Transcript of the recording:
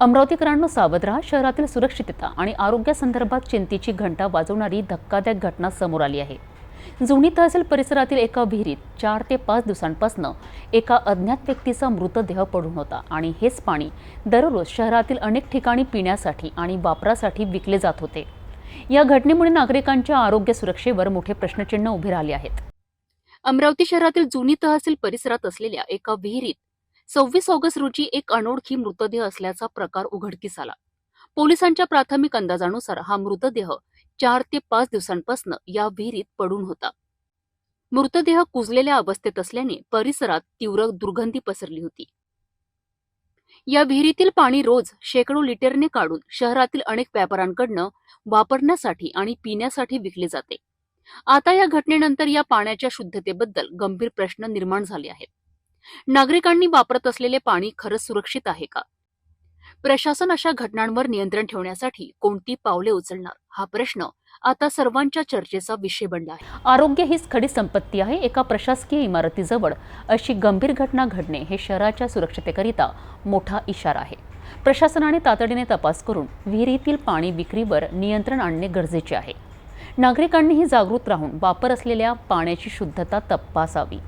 अमरावतीकरांनो सावध राहा. शहरातील सुरक्षितता आणि आरोग्यासंदर्भात चिंतेची घंटा वाजवणारी धक्कादायक घटना समोर आली आहे. जुनी तहसील परिसरातील एका विहिरीत चार ते पाच दिवसांपासून एका अज्ञात व्यक्तीचा मृतदेह पडून होता आणि हेच पाणी दररोज शहरातील अनेक ठिकाणी पिण्यासाठी आणि वापरासाठी विकले जात होते. या घटनेमुळे नागरिकांच्या आरोग्य सुरक्षेवर मोठे प्रश्नचिन्ह उभे राहिले आहेत. अमरावती शहरातील जुनी तहसील परिसरात असलेल्या एका विहिरीत सव्वीस ऑगस्ट रोजी एक अनोळखी मृतदेह असल्याचा प्रकार उघडकीस आला. पोलिसांच्या प्राथमिक अंदाजानुसार हा मृतदेह चार ते पाच दिवसांपासून या विहिरीत पडून होता. मृतदेह कुजलेल्या अवस्थेत असल्याने परिसरात तीव्र दुर्गंधी पसरली होती. या विहिरीतील पाणी रोज शेकडो लिटरने काढून शहरातील अनेक व्यापाऱ्यांकडनं वापरण्यासाठी आणि पिण्यासाठी विकले जाते. आता या घटनेनंतर या पाण्याच्या शुद्धतेबद्दल गंभीर प्रश्न निर्माण झाले आहेत. नागरिकांनी वापरत असलेले पाणी खरंच सुरक्षित आहे का? प्रशासन अशा घटनांवर नियंत्रण ठेवण्यासाठी कोणती पावले उचलणार? हा प्रश्न आता सर्वांच्या चर्चेचा विषय बनला आहे. आरोग्य हीच खडी संपत्ती आहे एका प्रशासकीय इमारतीजवळ. अशी गंभीर घटना घडणे हे शहराच्या सुरक्षतेकरिता मोठा इशारा आहे. प्रशासनाने तातडीने तपास करून विहिरीतील पाणी विक्रीवर नियंत्रण आणणे गरजेचे आहे. नागरिकांनीही जागृत राहून वापर असलेल्या पाण्याची शुद्धता तपासावी.